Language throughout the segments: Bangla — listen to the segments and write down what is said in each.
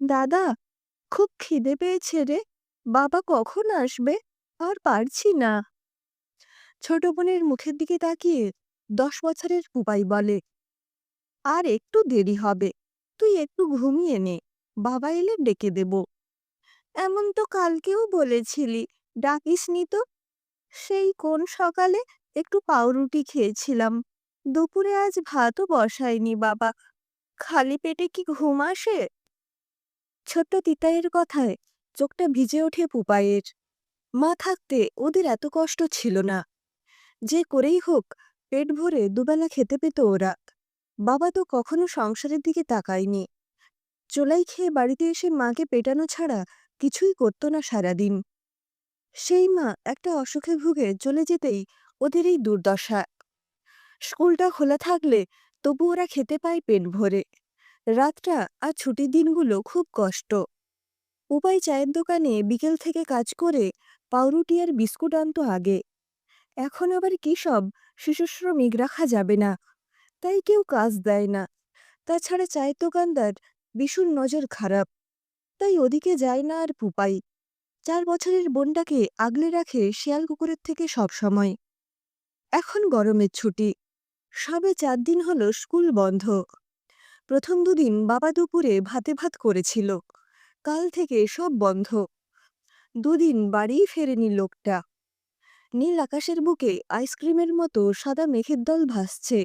দাদা, খুব খিদে পেয়েছে রে। বাবা কখন আসবে? আর পারছি না। ছোট বোনের মুখের দিকে তাকিয়ে দশ বছরের পুপাই বলে, আর একটু দেরি হবে। তুই একটু ঘুমিয়ে নে। বাবা এলে ডেকে দেব। এমন তো কালকেও বলেছিলি, ডাকিসনি তো। সেই কোন সকালে একটু পাউরুটি খেয়েছিলাম। দুপুরে আজ ভাতও বসায়নি বাবা। খালি পেটে কি ঘুম আসে? ছোট্ট তিতাইয়ের কথায় চোখটা ভিজে ওঠে পুপাইয়ের। মা থাকতে ওদের এত কষ্ট ছিল না। যে করেই হোক, পেট ভরে দুবেলা খেতে পেত ওরা। বাবা তো কখনো সংসারের দিকে তাকায়নি। চোলাই খেয়ে বাড়িতে এসে মাকে পেটানো ছাড়া কিছুই করত না সারাদিন। সেই মা একটা অসুখে ভুগে চলে যেতেই ওদের এই দুর্দশা। স্কুলটা খোলা থাকলে তবু ওরা খেতে পায় পেট ভরে। রাতটা আর ছুটির দিনগুলো খুব কষ্ট। উপায় চায়ের দোকানে বিকেল থেকে কাজ করে পাউরুটি আর বিস্কুট আনতো আগে। এখন আবার কি সব? শিশু শ্রমিক রাখা যাবে না। তাই কেউ কাজ দেয় না। তাছাড়া চায়ের দোকানদার বিশুর নজর খারাপ। তাই ওদিকে যায় না আর পুপাই চার বছরের বোনটাকে আগলে রাখে শিয়াল কুকুরের থেকে সব সময়। এখন গরমের ছুটি। সবে চার দিন হলো স্কুল বন্ধ। প্রথম দুদিন বাবা দুপুরে ভাতে ভাত করেছিল। কাল থেকে সব বন্ধ। দুদিন বাড়িই ফেরেনি লোকটা। নীল আকাশের বুকে আইসক্রিমের মতো সাদা মেঘের দল ভাসছে।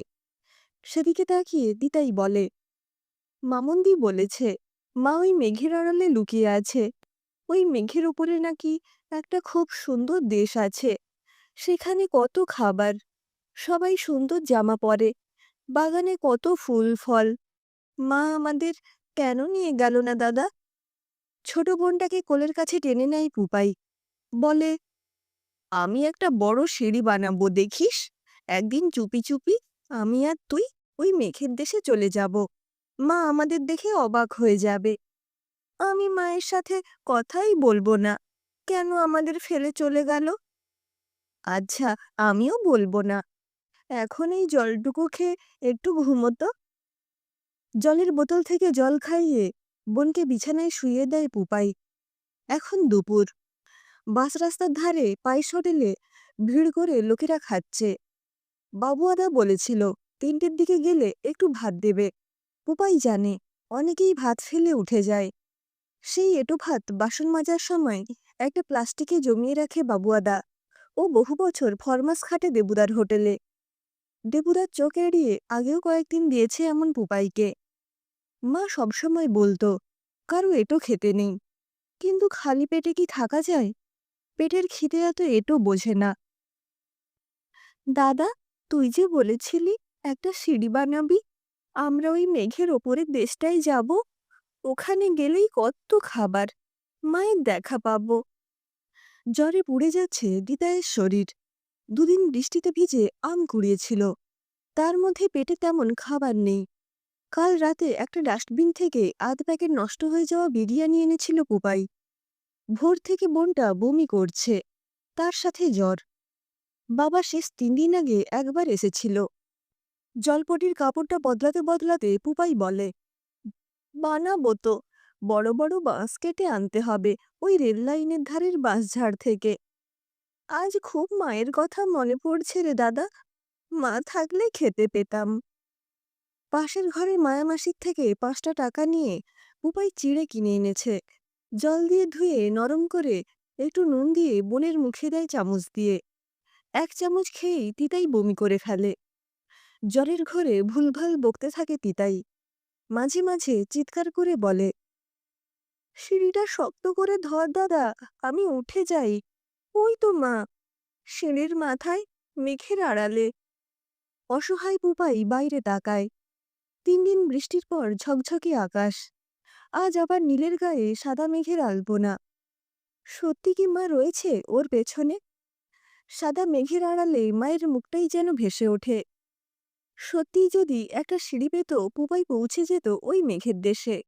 সেদিকে তাকিয়ে দিতাই বলে, মামুন্দি বলেছে, মা ওই মেঘের আড়ালে লুকিয়ে আছে। ওই মেঘের উপরে নাকি একটা খুব সুন্দর দেশ আছে। সেখানে কত খাবার, সবাই সুন্দর জামা পরে, বাগানে কত ফুল, ফল মা আমাদের কেন নিয়ে গেল না, দাদা? ছোট বোনটাকে কোলের কাছে টেনে নেয় পুপাই। বলে, আমি একটা বড় সিঁড়ি বানাবো, দেখিস? একদিন চুপি চুপি আমি আর তুই ওই মেঘের দেশে চলে যাব। মা আমাদের দেখে অবাক হয়ে যাবে। আমি মায়ের সাথে কথাই বলব না। কেন আমাদের ফেলে চলে গেল? আচ্ছা আমিও বলব না। এখন এই জলটুকু খেয়ে একটু ঘুমোতো? জলের বোতল থেকে জল খাইয়ে বোনকে বিছানায় শুইয়ে দেয় পুপাই। এখন দুপুর। বাস রাস্তার ধারে পাইস হোটেলে ভিড় করে লোকেরা খাচ্ছে। বাবুয়াদা বলেছিল, তিনটের দিকে গেলে একটু ভাত দেবে। পুপাই জানে, অনেকেই ভাত ফেলে উঠে যায়। সেই এটো ভাত বাসন মাজার সময় একটা প্লাস্টিকে জমিয়ে রাখে বাবুয়াদা ও বহু বছর ফরমাস খাটে দেবুদার হোটেলে। দেবুদার চোখ এড়িয়ে আগেও কয়েকদিন দিয়েছে এমন পুপাইকে। মা সবসময় বলতো, কারও এটো খেতে নেই। কিন্তু খালি পেটে কি থাকা যায়? পেটের খিদে এত এটো বোঝে না। দাদা, তুই যে বলেছিলি একটা সিঁড়ি বানাবি, আমরা ওই মেঘের ওপরের দেশটায় যাব। ওখানে গেলেই কত খাবার, মায়ের দেখা পাব। জ্বরে পুড়ে যাচ্ছে দিদায়ের শরীর। দুদিন বৃষ্টিতে ভিজে আম কুড়িয়েছিল। তার মধ্যে পেটে তেমন খাবার নেই। কাল রাতে একটা ডাস্টবিন থেকে আধ প্যাকেট নষ্ট হয়ে যাওয়া বিরিয়ানি এনেছিল পুপাই। ভোর থেকে বোনটা বমি করছে, তার সাথে জ্বর। বাবা শেষ তিন দিন আগে একবার এসেছিল। জলপটির কাপড়টা বদলাতে বদলাতে পুপাই বলে, বানাবো তো, বড় বড় বাঁশ কেটে আনতে হবে ওই রেল লাইনের ধারের বাঁশঝাড় থেকে। আজ খুব মায়ের কথা মনে পড়ছে রে দাদা, মা থাকলে খেতে পেতাম। পাশের ঘরের মায়ামাসির থেকে পাঁচটা টাকা নিয়ে পুপাই চিড়ে কিনে এনেছে। জল দিয়ে ধুয়ে, নরম করে একটু নুন দিয়ে বোনের মুখে দেয় চামচ দিয়ে। এক চামচ খেয়েই তিতাই বমি করে ফেলে। জ্বরের ঘরে ভুলভাল বকতে থাকে তিতাই। মাঝে মাঝে চিৎকার করে বলে, সিঁড়িটা শক্ত করে ধর দাদা, আমি উঠে যাই। ওই তো মা সিঁড়ির মাথায় মেঘের আড়ালে। অসহায় পুপাই বাইরে তাকায়। তিন দিন বৃষ্টির পর ঝকঝকে আকাশ। আজ আবার নীলের গায়ে সাদা মেঘের আলপনা। সত্যি কি মা রয়েছে ওর পেছনে? সাদা মেঘের আড়ালে মায়ের মুখটাই যেন ভেসে ওঠে। সত্যিই যদি একটা সিঁড়ি পেত পুপাই পৌঁছে যেত ওই মেঘের দেশে।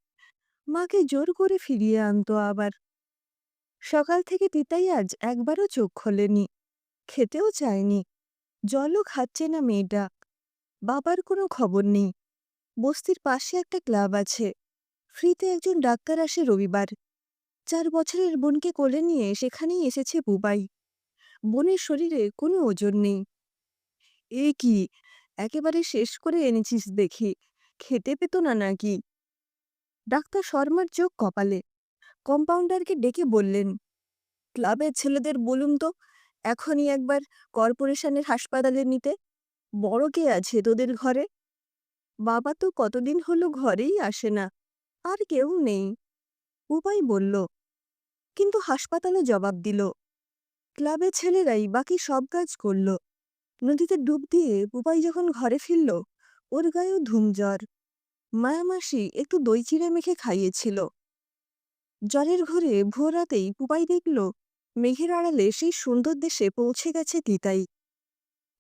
মাকে জোর করে ফিরিয়ে আনতো আবার। সকাল থেকে তিতাই আজ একবারও চোখ খোলেনি। খেতেও চায়নি। জলও খাচ্ছে না মেয়েটা। বাবার কোনো খবর নেই। বস্তির পাশে একটা ক্লাব আছে। ফ্রিতে একজন ডাক্তার আসে রবিবার। চার বছরের বোনকে কোলে নিয়ে সেখানেই এসেছে বুবাই। বোনের শরীরে কোনো ওজন নেই। এ কি? একেবারে শেষ করে এনেছিস দেখি। খেতে পেত না নাকি? ডাক্তার শর্মার চোখ কপালে। কম্পাউন্ডারকে ডেকে বললেন, ক্লাবের ছেলেদের বলুন তো, এখনই একবার কর্পোরেশনের হাসপাতালে নিতে। বড় কে আছে তোদের ঘরে? বাবা তো কতদিন হলো ঘরেই আসে না, আর কেউ নেই। উপায় বলল। কিন্তু হাসপাতালে জবাব দিল। ক্লাবে ছেলেরাই বাকি সব কাজ করল। নদীতে ডুব দিয়ে পুপাই যখন ঘরে ফিরল, ওর গায়েও ধুমজ্বর। মায়ামাসি একটু দই চিড়ে মেখে খাইয়েছিল। জ্বরের ঘরে ভোর রাতেই পুপাই দেখল, মেঘের আড়ালে সেই সুন্দর দেশে পৌঁছে গেছে তিতাই।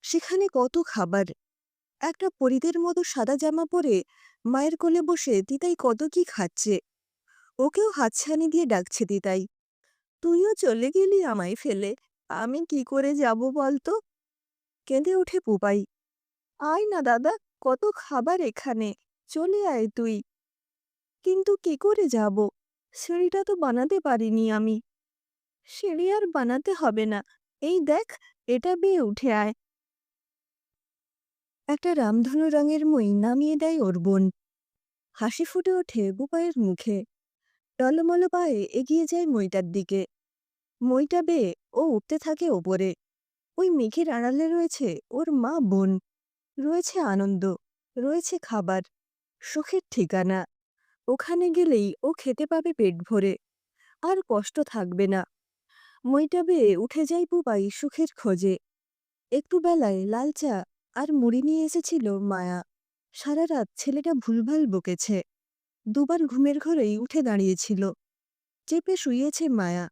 সেখানে কত খাবার। একটা পরিদের মতো সাদা জামা পরে মায়ের কোলে বসে তিতাই কত কি খাচ্ছে। ওকেও হাতছানি দিয়ে ডাকছে তিতাই, তুইও চলে গেলি আমায় ফেলে, আমি কি করে যাব বলতো? কেঁদে ওঠে পুপাই, আয় না দাদা, কত খাবার এখানে, চলে আয় তুই। কিন্তু কি করে যাব? সিঁড়িটা তো বানাতে পারিনি আমি। সিঁড়ি আর বানাতে হবে না, এই দেখ, এটা বেয়ে উঠে আয়। একটা রামধনু রঙের মই নামিয়ে দেয় ওর বোন। হাসি ফুটে ওঠে বুপাইয়ের মুখে। টলমল পায়ে এগিয়ে যায় মইটার দিকে। মইটা বেয়ে ও উঠতে থাকে ওপরে। ওই মেঘের আড়ালে রয়েছে ওর মা বোন। রয়েছে আনন্দ, রয়েছে খাবার, সুখের ঠিকানা। ওখানে গেলেই ও খেতে পাবে পেট ভরে। আর কষ্ট থাকবে না। মইটা বেয়ে উঠে যায় পুপাই সুখের খোঁজে। একটু বেলায় লাল চা আর মুড়ি নিয়ে এসেছিল মায়া। সারা রাত ছেলেটা ভুলভাল বকেছে। দুবার ঘুমের ঘরেই উঠে দাঁড়িয়েছিল। চেপে শুয়েছে মায়া।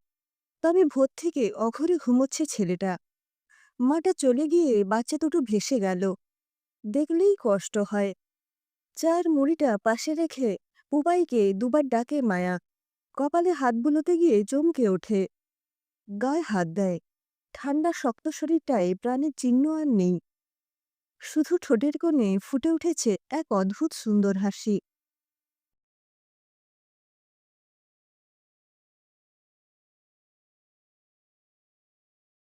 তবে ভোর থেকে অঘরে ঘুমোচ্ছে ছেলেটা। মাটা চলে গিয়ে বাচ্চা দুটো ভেসে গেল। দেখলেই কষ্ট হয়। চার মুড়িটা পাশে রেখে পুপাইকে দুবার ডাকে মায়া। কপালে হাত বুলোতে গিয়ে চমকে ওঠে। গায়ে হাত দেয়। ঠান্ডা, শক্ত শরীরটায় প্রাণের চিহ্ন আর নেই। শুধু ঠোঁটের কোণে ফুটে উঠেছে এক অদ্ভুত সুন্দর হাসি।